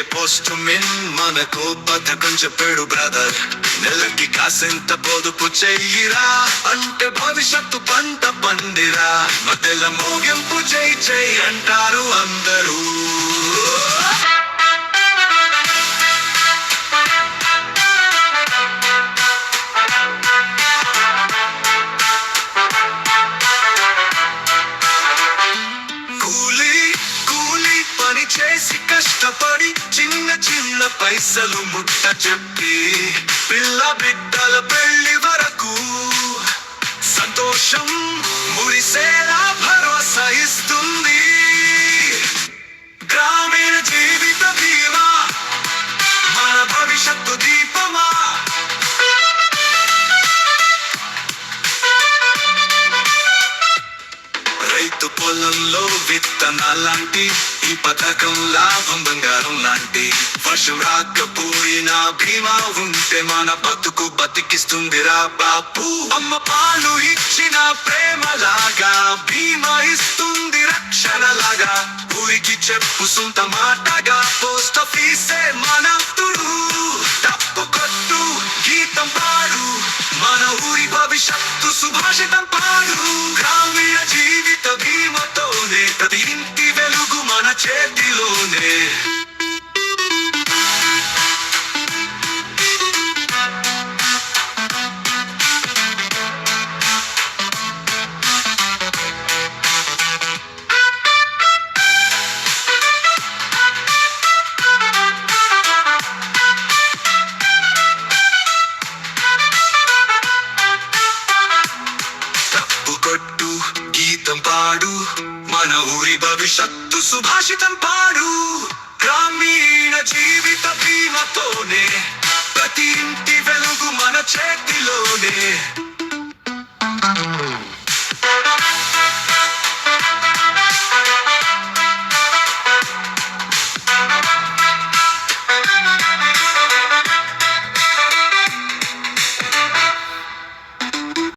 Post మిన్ మనకు పథకం చెప్పాడు బ్రదర్ నెలకి కాసెంత పొదుపు చెయ్యిరా. అంటే భవిష్యత్తు పంట పండిరా మధ్యలో మోగింపు జై జై అంటారు అందరూ. కూలి పైసలు ముట్ట చెప్పి పిల్ల బిడ్డల పెళ్ళి వరకు సంతోషం మురిసేలా భరోసా ఇస్తుంది. గ్రామీణ జీవిత బీమా మన భవిష్యత్తు దీపమా. రైతు పొలంలో విత్తనాలాంటి ఈ పథకం లాభం బంగారం లాంటి. వర్షం రాకపోయినా భీమా ఉంటే మన బతుకు బతికిస్తుందిరా బాపు. అమ్మ పాలు ఇచ్చిన ప్రేమలాగా భీమా ఇస్తుంది రక్షణలాగా. ఊరికి చెప్పు సొంత మాటగా పోస్ట్ ఆఫీసే మన తుడు తప్పు కొట్టు గీతం పాడు. మన ఊరి భవిష్యత్తు సుభాషితం పాడు. గ్రామీణ జీవిత భీమతోనే ప్రతి ఇంటి వెలుగు మన చేతిలోనే. భవిష్యత్తు సుభాషితం పాడు. గ్రామీణ జీవిత బీమతోనే ప్రతి ఇంటి వెలుగు మన చేతిలోనే.